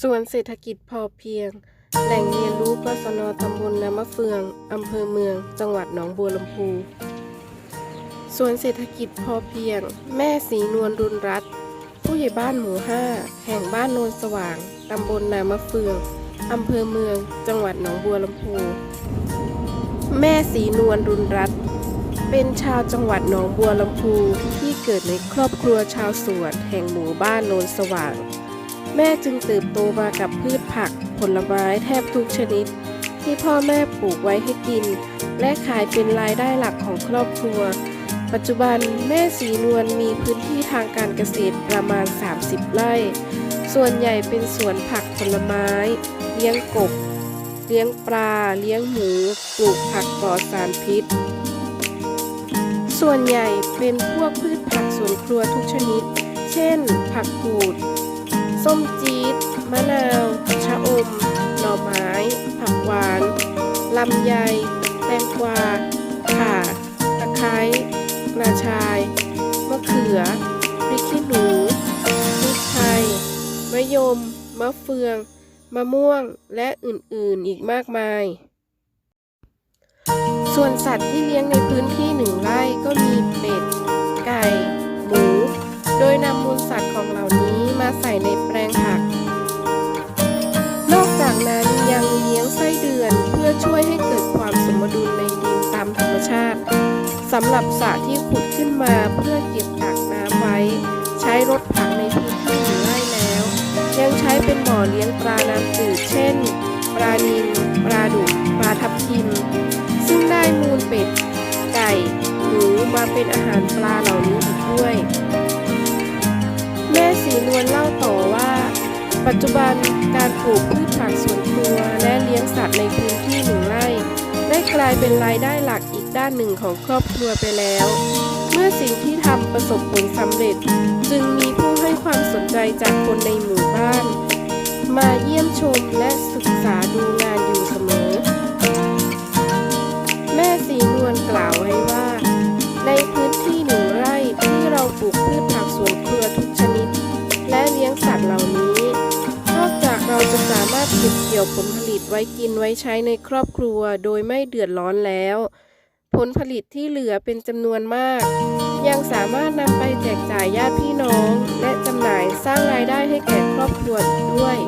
สวนเศรษฐกิจพอเพียง แหล่งเรียนรู้กศนตำบลน้ำมะเฟือง อำเภอเมือง จังหวัดหนองบัวลำพู สวนเศรษฐกิจพอเพียง แม่สีนวลรุนรัตน์ผู้ใหญ่บ้านหมู่5แห่งบ้านโนนสว่าง ตำบลนามะเฟือง อำเภอเมือง จังหวัดหนองบัวลำพู แม่สีนวลรุนรัตน์เป็นชาวจังหวัดหนองบัวลำพูที่เกิดในครอบครัวชาวสวนแห่งหมู่บ้านโนนสว่าง แม่จึงเติบโตมากับพืชผักผลไม้แทบทุกชนิด ที่พ่อแม่ปลูกไว้ให้กิน และขายเป็นรายได้หลักของครอบครัว ปัจจุบันแม่สีนวลมีพื้นที่ทางการเกษตรประมาณ 30 ไร่ ส่วนใหญ่เป็นสวนผักผลไม้ เลี้ยงกบ เลี้ยงปลา เลี้ยงหมู ปลูกผักปลอดสารพิษ ส่วนใหญ่เป็นพวกพืชผักสวนครัวทุกชนิด เช่น ผักกูด ส้มจี๊ด มะนาว ชะอม หน่อไม้ ผักหวาน ลำไย แตงกวา ข่า ตะไคร้กระชาย มะเขือ พริกขี้หนู พริกไทย มะยม มะเฟือง มะม่วง และอื่นๆ อีกมากมาย ส่วนสัตว์ที่เลี้ยงในพื้นที่หนึ่งไร่ก็มีเป็ด ไก่ หมู โดยนำมูลสัตว์ ใส่ในแปลงผัก นอกจากนั้นยังเลี้ยงไส้เดือนเพื่อช่วยให้เกิดความสมดุลในดินตามธรรมชาติสำหรับสระที่ขุดขึ้นมาเพื่อเก็บกักน้ำไว้ ใช้รถผักในพื้นที่หนึ่ไร่แล้ว ยังใช้เป็นบ่อเลี้ยงปลาน้ำจืดเช่น ปลานิลปลาดุกปลาทับทิม ซึ่งได้มูลเป็ด ไก่ หมูมาเป็นอาหารปลาเหล่านี้อีกด้วย ปัจจุบันการปลูกพืชผักสวนครัวและเลี้ยงสัตว์ในพื้นที่หนึ่งไร่ ได้กลายเป็นรายได้หลักอีกด้านหนึ่งของครอบครัวไปแล้ว เมื่อสิ่งที่ทำประสบผลสำเร็จ จึงมีผู้ให้ความสนใจจากคนในหมู่บ้าน มาเยี่ยมชมและศึกษาดูงาน เก็บเกี่ยวผลผลิตไว้กินไว้ใช้ในครอบครัวโดยไม่เดือดร้อนแล้ว ผลผลิตที่เหลือเป็นจำนวนมาก ยังสามารถนำไปแจกจ่ายญาติพี่น้อง และจำหน่ายสร้างรายได้ให้แก่ครอบครัวด้วย